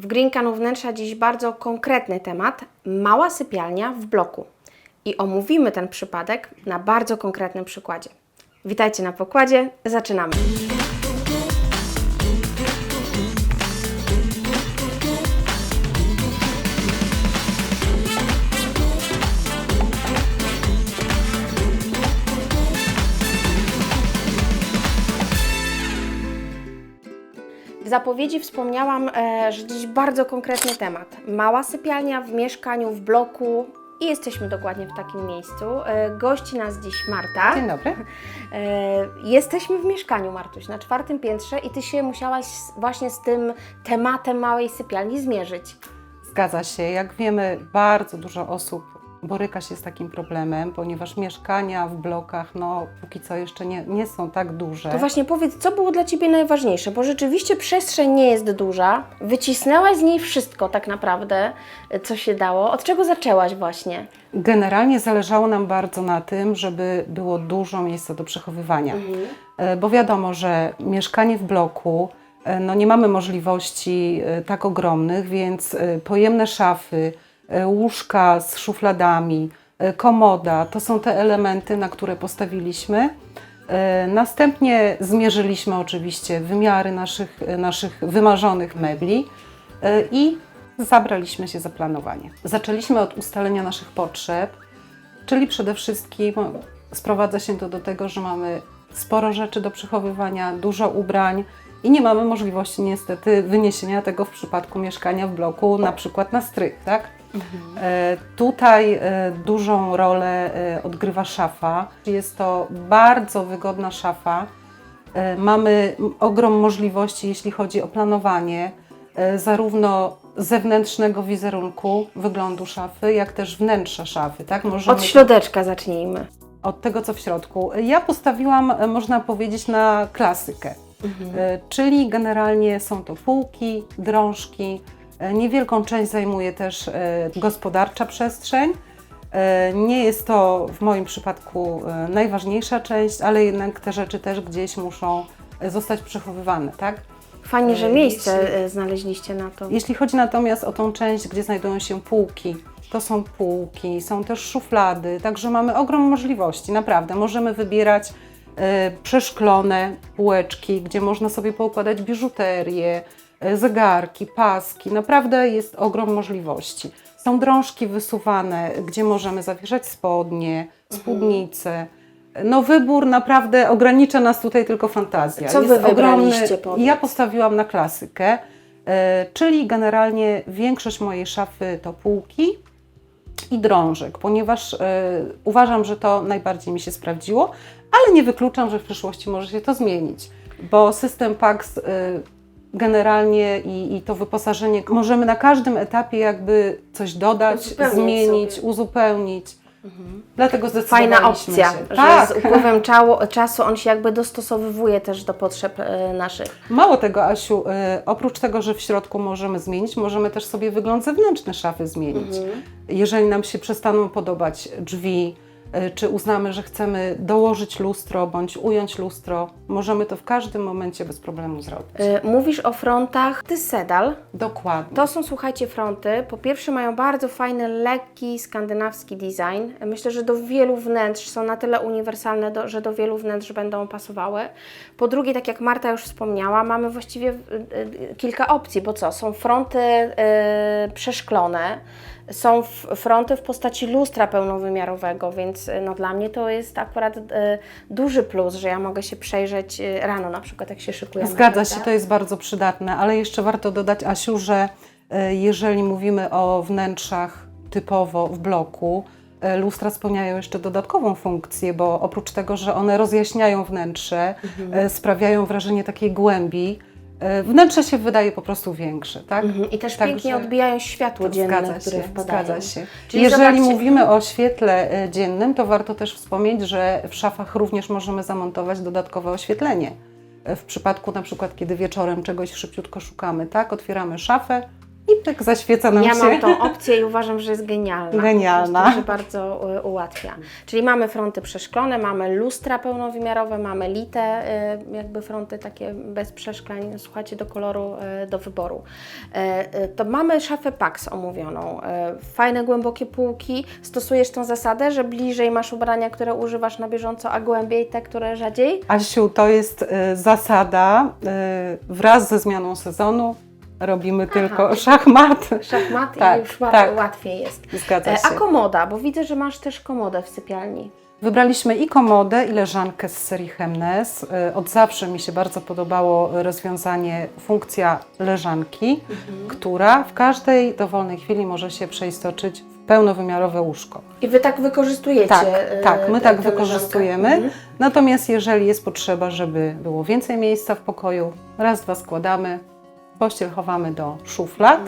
W Green Wnętrza dziś bardzo konkretny temat mała sypialnia w bloku. I omówimy ten przypadek na bardzo konkretnym przykładzie. Witajcie na pokładzie, zaczynamy. W zapowiedzi wspomniałam, e, że dziś bardzo konkretny temat. Mała sypialnia w mieszkaniu, w bloku i jesteśmy dokładnie w takim miejscu. E, Gości nas dziś Marta. Dzień dobry. E, Jesteśmy w mieszkaniu, Martuś, na czwartym piętrze i Ty się musiałaś właśnie z tym tematem małej sypialni zmierzyć. Zgadza się. Jak wiemy, bardzo dużo osób boryka się z takim problemem, ponieważ mieszkania w blokach, no póki co jeszcze nie, nie są tak duże. To właśnie powiedz, co było dla Ciebie najważniejsze, bo rzeczywiście przestrzeń nie jest duża. Wycisnęłaś z niej wszystko tak naprawdę, co się dało. Od czego zaczęłaś właśnie? Generalnie zależało nam bardzo na tym, żeby było dużo miejsca do przechowywania. E, Bo wiadomo, że mieszkanie w bloku, e, no nie mamy możliwości e, tak ogromnych, więc pojemne szafy, łóżka z szufladami, e, komoda to są te elementy, na które postawiliśmy. E, Następnie zmierzyliśmy oczywiście wymiary naszych, e, naszych wymarzonych mebli e, i zabraliśmy się za planowanie. Zaczęliśmy od ustalenia naszych potrzeb, czyli przede wszystkim sprowadza się to do tego, że mamy sporo rzeczy do przechowywania, dużo ubrań i nie mamy możliwości niestety wyniesienia tego w przypadku mieszkania w bloku, na przykład na strych, tak? E, Tutaj e, dużą rolę e, odgrywa szafa. Jest to bardzo wygodna szafa. Mamy ogrom możliwości, jeśli chodzi o planowanie, zarówno zewnętrznego wizerunku, wyglądu szafy, jak też wnętrza szafy. Tak? Możemy Od środeczka zacznijmy. od tego, co w środku. Ja postawiłam, można powiedzieć, na klasykę. E, Czyli generalnie są to półki, drążki. E, Niewielką część zajmuje też e, gospodarcza przestrzeń. E, Nie jest to w moim przypadku najważniejsza część, ale jednak te rzeczy też gdzieś muszą zostać przechowywane, tak? Fajnie, że miejsce jeśli- znaleźliście na to. Jeśli chodzi natomiast o tą część, gdzie znajdują się półki, to są półki, są też szuflady, także mamy ogrom możliwości, naprawdę. Możemy wybierać przeszklone półeczki, gdzie można sobie poukładać biżuterię, zegarki, paski, naprawdę jest ogrom możliwości. Są drążki wysuwane, gdzie możemy zawieszać spodnie, spódnice. No wybór naprawdę ogranicza nas tutaj tylko fantazja. Co wy wybraliście, powiedz? Ja postawiłam na klasykę, e, czyli generalnie większość mojej szafy to półki i drążek, ponieważ e, uważam, że to najbardziej mi się sprawdziło, ale nie wykluczam, że w przyszłości może się to zmienić, bo system PAX e, generalnie i, i to wyposażenie możemy na każdym etapie jakby coś dodać, Uzupełnić zmienić, sobie. uzupełnić. Dlatego zdecydowaliśmy Fajna opcja, się. że Tak. z upływem czało, czasu on się jakby dostosowywuje też do potrzeb e, naszych. Mało tego, Asiu, y, oprócz tego, że w środku możemy zmienić, możemy też sobie wygląd zewnętrzny szafy zmienić. Jeżeli nam się przestaną podobać drzwi, czy uznamy, że chcemy dołożyć lustro bądź ująć lustro, możemy to w każdym momencie bez problemu zrobić. E, Mówisz o frontach ty sedal. Dokładnie. To są, słuchajcie, fronty. Po pierwsze mają bardzo fajny, lekki, skandynawski design. Myślę, że do wielu wnętrz są na tyle uniwersalne, do, że do wielu wnętrz będą pasowały. Po drugie, tak jak Marta już wspomniała, mamy właściwie y, y, kilka opcji, bo co? Są fronty y, przeszklone, są fronty w postaci lustra pełnowymiarowego, więc y, no, dla mnie to jest akurat y, duży plus, że ja mogę się przejrzeć y, rano na przykład, jak się szykujemy. Zgadza się, to jest bardzo przydatne, ale jeszcze warto dodać, Asiu, że jeżeli mówimy o wnętrzach typowo w bloku, lustra spełniają jeszcze dodatkową funkcję, bo oprócz tego, że one rozjaśniają wnętrze, e, sprawiają wrażenie takiej głębi, wnętrze się wydaje po prostu większe, tak? Mhm. I też Także- pięknie odbijają światło dzienne, Zgadza które się, wpadają. zgadza się. Czyli Jeżeli zobaczcie- mówimy o świetle e, dziennym, to warto też wspomnieć, że w szafach również możemy zamontować dodatkowe oświetlenie. E, W przypadku na przykład, kiedy wieczorem czegoś szybciutko szukamy, tak? Otwieramy szafę, i tak zaświeca nam Ja się. mam tą opcję i uważam, że jest genialna. Genialna. Prostu, że bardzo y, ułatwia. Czyli mamy fronty przeszklone, mamy lustra pełnowymiarowe, mamy lite, y, jakby fronty takie bez przeszklań, słuchajcie, do koloru, y, do wyboru. To mamy szafę Pax omówioną. Fajne, głębokie półki. Stosujesz tą zasadę, że bliżej masz ubrania, które używasz na bieżąco, a głębiej te, które rzadziej? Asiu, to jest zasada. wraz ze zmianą sezonu robimy tylko szachmat. Szachmat Tak, i już tak. łatwiej jest. Zgadza E, się. A komoda, bo widzę, że masz też komodę w sypialni. Wybraliśmy i komodę, i leżankę z serii Hemnes. Y, Od zawsze mi się bardzo podobało rozwiązanie, funkcja leżanki, która w każdej dowolnej chwili może się przeistoczyć w pełnowymiarowe łóżko. I Wy tak wykorzystujecie Tak, e, tak, my tę- tak tę wykorzystujemy. Mhm. Natomiast jeżeli jest potrzeba, żeby było więcej miejsca w pokoju, raz, dwa składamy, pościel chowamy do szuflad.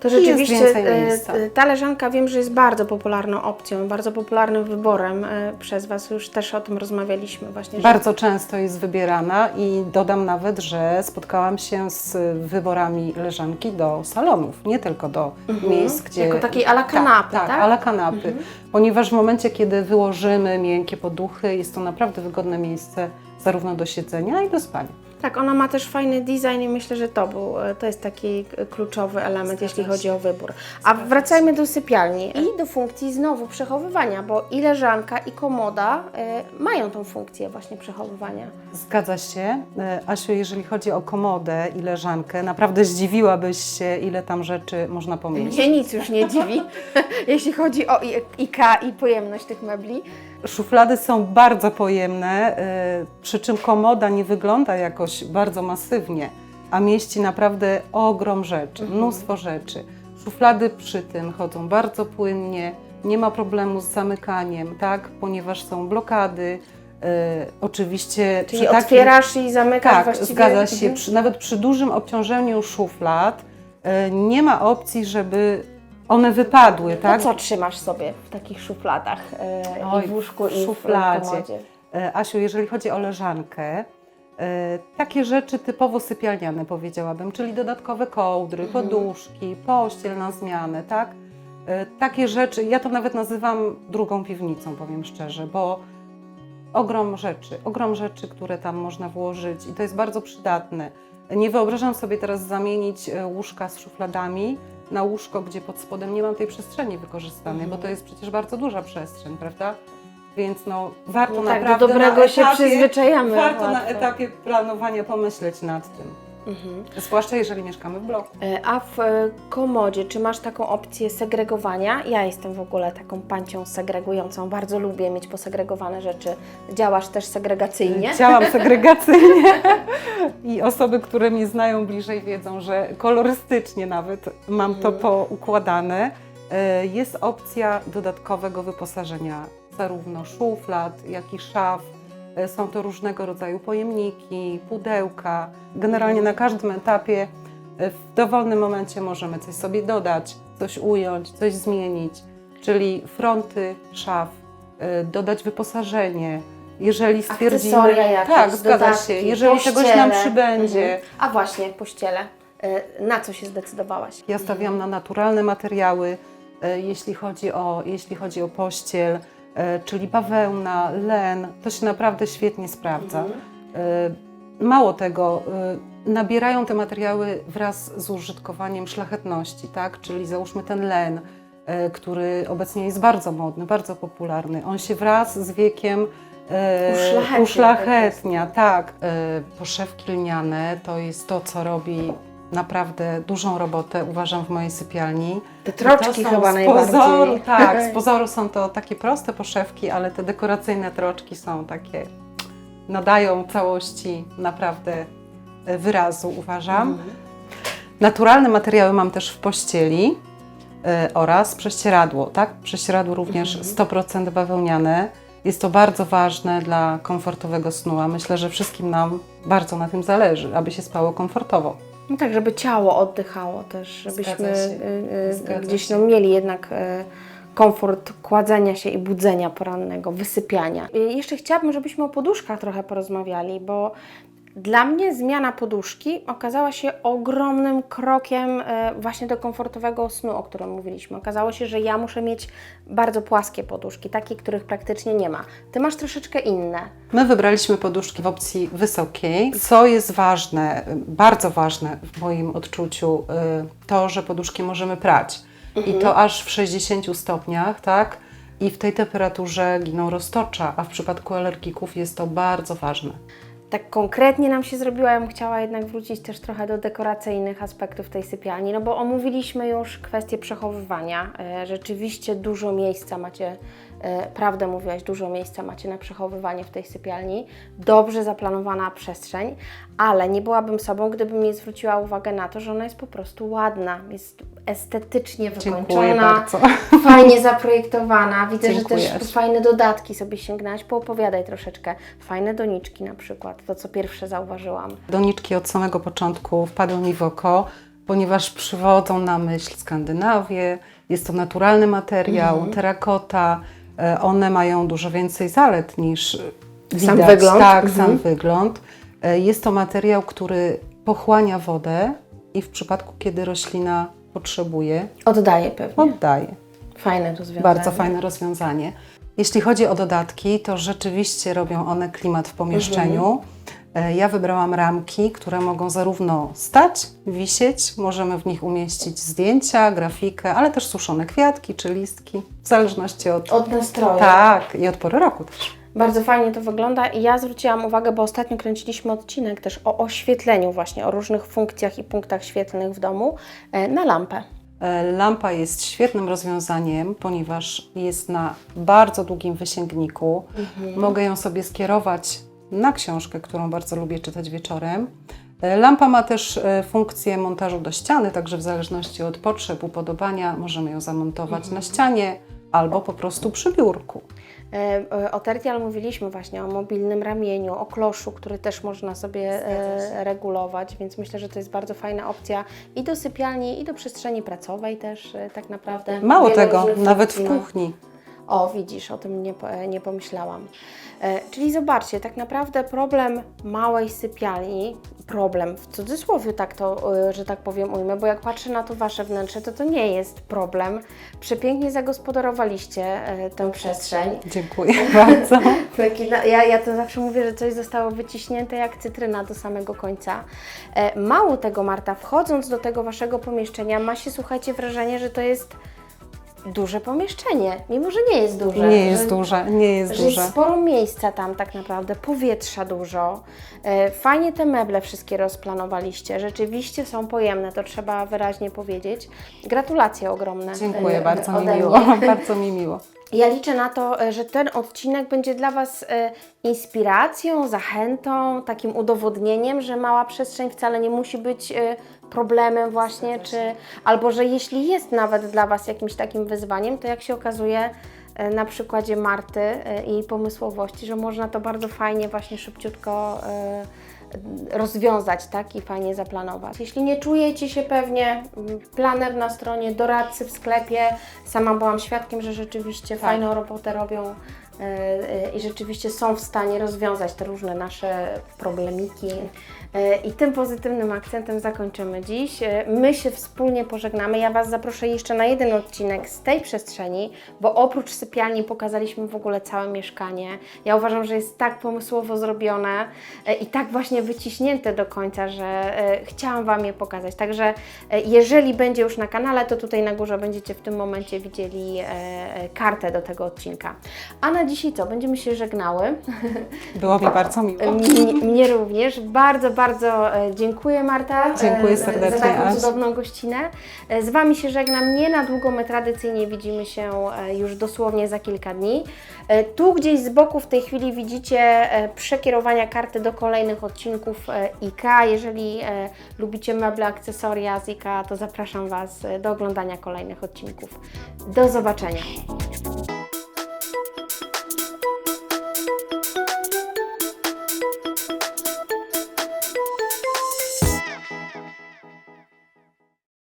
To rzeczywiście e, miejsca. e, ta leżanka wiem, że jest bardzo popularną opcją, bardzo popularnym wyborem e, przez Was. Już też o tym rozmawialiśmy właśnie. że- Bardzo często jest wybierana i dodam nawet, że spotkałam się z wyborami leżanki do salonów, nie tylko do miejsc, gdzie... Mhm. Jako takiej a la kanapy, tak? tak? Tak, a la kanapy. Ponieważ w momencie, kiedy wyłożymy miękkie poduchy, jest to naprawdę wygodne miejsce zarówno do siedzenia i do spania. Tak, ona ma też fajny design i myślę, że to, był, e, to jest taki kluczowy element, jeśli się. chodzi o wybór. A wracajmy do sypialni i do funkcji znowu przechowywania, bo i leżanka, i komoda e, mają tą funkcję właśnie przechowywania. Zgadza się. E, Asiu, jeżeli chodzi o komodę i leżankę, naprawdę zdziwiłabyś się, ile tam rzeczy można pomieścić. Mnie nic już nie dziwi, jeśli chodzi o I- IKEA i pojemność tych mebli. Szuflady są bardzo pojemne, e, przy czym komoda nie wygląda jakoś bardzo masywnie, a mieści naprawdę ogrom rzeczy, mnóstwo rzeczy. Szuflady przy tym chodzą bardzo płynnie, nie ma problemu z zamykaniem, tak, ponieważ są blokady. E, oczywiście Czyli przy takim- otwierasz i zamykasz tak, właściwie. zgadza się. Mhm. Przy, nawet przy dużym obciążeniu szuflad e, nie ma opcji, żeby one wypadły, To tak? co trzymasz sobie w takich szufladach e, Oj, i w łóżku, w i w szufladzie. komodzie? E, Asiu, jeżeli chodzi o leżankę, e, takie rzeczy typowo sypialniane powiedziałabym, czyli dodatkowe kołdry, Mhm. poduszki, pościel na zmianę, tak? E, Takie rzeczy, ja to nawet nazywam drugą piwnicą, powiem szczerze, bo ogrom rzeczy, ogrom rzeczy, które tam można włożyć i to jest bardzo przydatne. Nie wyobrażam sobie teraz zamienić łóżka z szufladami na łóżko, gdzie pod spodem nie mam tej przestrzeni wykorzystanej, bo to jest przecież bardzo duża przestrzeń, prawda? Więc no, warto No tak, do naprawdę dobrego na się etapie, przyzwyczajamy Warto na etapie planowania pomyśleć nad tym. Mhm. Zwłaszcza jeżeli mieszkamy w bloku. E, A w e, komodzie, czy masz taką opcję segregowania? Ja jestem w ogóle taką pancią segregującą. Bardzo lubię mieć posegregowane rzeczy. Działasz też segregacyjnie? Działam segregacyjnie i osoby, które mnie znają bliżej wiedzą, że kolorystycznie nawet mam to poukładane. E, Jest opcja dodatkowego wyposażenia zarówno szuflad, jak i szaf. E, Są to różnego rodzaju pojemniki, pudełka. Generalnie na każdym etapie e, w dowolnym momencie możemy coś sobie dodać, coś ująć, coś zmienić. Czyli fronty szaf, e, dodać wyposażenie. Jeżeli stwierdzimy, jakieś, tak, zgadza dodatki, się. Jeżeli czegoś nam pościele. przybędzie, Mhm. A właśnie, pościele. Na co się zdecydowałaś? Ja stawiam na naturalne materiały, jeśli chodzi o, jeśli chodzi o pościel, czyli bawełna, len, to się naprawdę świetnie sprawdza. E, Mało tego, e, nabierają te materiały wraz z użytkowaniem szlachetności, tak? czyli załóżmy ten len, e, który obecnie jest bardzo modny, bardzo popularny. On się wraz z wiekiem e, Uszlachetnia uszlachetnia, tak. E, Poszewki lniane to jest to, co robi naprawdę dużą robotę, uważam, w mojej sypialni. Te troczki chyba z najbardziej. Pozoru, tak, z pozoru są to takie proste poszewki, ale te dekoracyjne troczki są takie, nadają całości naprawdę e, wyrazu, uważam. Mhm. Naturalne materiały mam też w pościeli e, oraz prześcieradło, tak? Prześcieradło również Mhm. 100% bawełniane. Jest to bardzo ważne dla komfortowego snu, a myślę, że wszystkim nam bardzo na tym zależy, aby się spało komfortowo. No tak, żeby ciało oddychało też, żebyśmy y, y, gdzieś no, mieli jednak y, komfort kładzenia się i budzenia porannego, wysypiania. Y, Jeszcze chciałabym, żebyśmy o poduszkach trochę porozmawiali, bo Dla mnie zmiana poduszki okazała się ogromnym krokiem e, właśnie do komfortowego snu, o którym mówiliśmy. Okazało się, że ja muszę mieć bardzo płaskie poduszki, takie, których praktycznie nie ma. Ty masz troszeczkę inne. My wybraliśmy poduszki w opcji wysokiej. Co jest ważne, bardzo ważne w moim odczuciu, y, to, że poduszki możemy prać. I to aż w 60 stopniach, tak? I w tej temperaturze giną roztocza, a w przypadku alergików jest to bardzo ważne. Tak konkretnie nam się zrobiła, ja bym chciała jednak wrócić też trochę do dekoracyjnych aspektów tej sypialni, no bo omówiliśmy już kwestię przechowywania. E, Rzeczywiście dużo miejsca macie, e, prawdę mówiłaś, dużo miejsca macie na przechowywanie w tej sypialni. Dobrze zaplanowana przestrzeń, ale nie byłabym sobą, gdybym nie zwróciła uwagę na to, że ona jest po prostu ładna, jest estetycznie wykończona, fajnie zaprojektowana. Widzę, Dziękuję. że też tu fajne dodatki sobie sięgnęłaś. Poopowiadaj troszeczkę. Fajne doniczki na przykład, to co pierwsze zauważyłam. Doniczki od samego początku wpadły mi w oko, ponieważ przywodzą na myśl Skandynawię. Jest to naturalny materiał, terakota. E, One mają dużo więcej zalet niż Sam widać. wygląd? Tak, Mhm. sam wygląd. E, Jest to materiał, który pochłania wodę i w przypadku, kiedy roślina potrzebuje, Oddaję pewnie. oddaje. Fajne rozwiązanie. Bardzo fajne rozwiązanie. Jeśli chodzi o dodatki, to rzeczywiście robią one klimat w pomieszczeniu. E, Ja wybrałam ramki, które mogą zarówno stać, wisieć, możemy w nich umieścić zdjęcia, grafikę, ale też suszone kwiatki czy listki, w zależności od. Od nastroju. Tak, i od pory roku też. Bardzo fajnie to wygląda i ja zwróciłam uwagę, bo ostatnio kręciliśmy odcinek też o oświetleniu właśnie, o różnych funkcjach i punktach świetlnych w domu e, na lampę. E, Lampa jest świetnym rozwiązaniem, ponieważ jest na bardzo długim wysięgniku. Mogę ją sobie skierować na książkę, którą bardzo lubię czytać wieczorem. E, Lampa ma też funkcję montażu do ściany, także w zależności od potrzeb, upodobania możemy ją zamontować na ścianie albo po prostu przy biurku. E, e, O Tertial mówiliśmy właśnie o mobilnym ramieniu, o kloszu, który też można sobie e, regulować, więc myślę, że to jest bardzo fajna opcja i do sypialni, i do przestrzeni pracowej też tak naprawdę. Mało Wiele tego, nawet w kuchni. O, widzisz, o tym nie, e, nie pomyślałam. E, czyli zobaczcie, tak naprawdę problem małej sypialni, problem w cudzysłowie, tak to, e, że tak powiem, ujmę, bo jak patrzę na to Wasze wnętrze, to to nie jest problem. Przepięknie zagospodarowaliście tę przestrzeń. Dziękuję bardzo. Ja, ja to zawsze mówię, że coś zostało wyciśnięte jak cytryna do samego końca. Mało tego, Marta, wchodząc do tego Waszego pomieszczenia, ma się, słuchajcie, wrażenie, że to jest duże pomieszczenie, mimo że nie jest duże. Nie jest że, duże, nie jest że duże. jest sporo miejsca tam tak naprawdę, powietrza dużo. E, Fajnie te meble wszystkie rozplanowaliście, rzeczywiście są pojemne, to trzeba wyraźnie powiedzieć. Gratulacje ogromne. Dziękuję, e, bardzo mi miło. Bardzo mi miło. Ja liczę na to, e, że ten odcinek będzie dla Was e, inspiracją, zachętą, takim udowodnieniem, że mała przestrzeń wcale nie musi być e, problemem właśnie, czy albo że jeśli jest nawet dla Was jakimś takim wyzwaniem, to jak się okazuje na przykładzie Marty i pomysłowości, że można to bardzo fajnie właśnie szybciutko rozwiązać, tak, i fajnie zaplanować. Jeśli nie czujecie się pewnie, mm, planer na stronie, doradcy w sklepie, sama byłam świadkiem, że rzeczywiście fajną robotę robią e, e, i rzeczywiście są w stanie rozwiązać te różne nasze problemiki. E, I tym pozytywnym akcentem zakończymy dziś. E, My się wspólnie pożegnamy. Ja Was zaproszę jeszcze na jeden odcinek z tej przestrzeni, bo oprócz sypialni pokazaliśmy w ogóle całe mieszkanie. Ja uważam, że jest tak pomysłowo zrobione e, i tak właśnie wyciśnięte do końca, że chciałam Wam je pokazać. Także jeżeli będzie już na kanale, to tutaj na górze będziecie w tym momencie widzieli kartę do tego odcinka. A na dzisiaj co? Będziemy się żegnały. Było mi bardzo miło. Mnie, mnie również. Bardzo, bardzo e, dziękuję Marta. Dziękuję e, serdecznie, Za taką cudowną gościnę. E, Z Wami się żegnam nie na długo, my tradycyjnie widzimy się już dosłownie za kilka dni. Tu gdzieś z boku w tej chwili widzicie przekierowania karty do kolejnych odcinków IKEA. Jeżeli lubicie meble, akcesoria z IKEA, to zapraszam Was do oglądania kolejnych odcinków. Do zobaczenia.